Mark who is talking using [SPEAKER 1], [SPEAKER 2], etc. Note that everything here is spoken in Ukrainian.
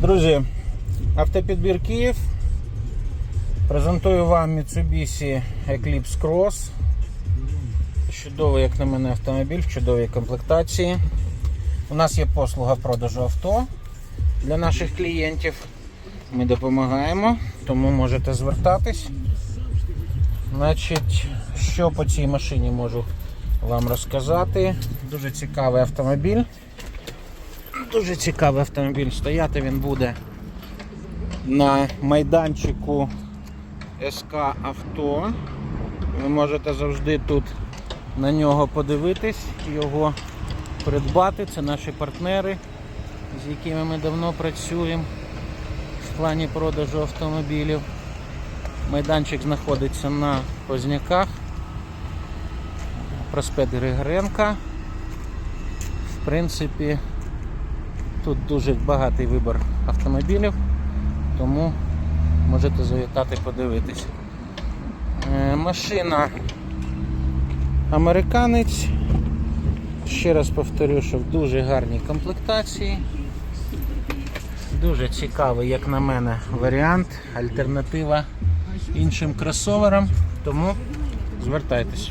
[SPEAKER 1] Друзі, автопідбір Київ. Презентую вам Mitsubishi Eclipse Cross. Чудовий, як на мене, автомобіль в чудовій комплектації. У нас є послуга продажу авто для наших клієнтів. Ми допомагаємо, тому можете звертатись. Значить, що по цій машині можу вам розказати. Дуже цікавий автомобіль. Дуже цікавий автомобіль. Стояти він буде на майданчику СК Авто. Ви можете завжди тут на нього подивитись, його придбати. Це наші партнери, з якими ми давно працюємо в плані продажу автомобілів. Майданчик знаходиться на Позняках, проспект Григоренка. В принципі, тут дуже багатий вибір автомобілів, тому можете завітати подивитись. Е, Машина американець. Ще раз повторю, що в дуже гарній комплектації. Дуже цікавий, як на мене, варіант, альтернатива іншим кросоверам. Тому звертайтесь.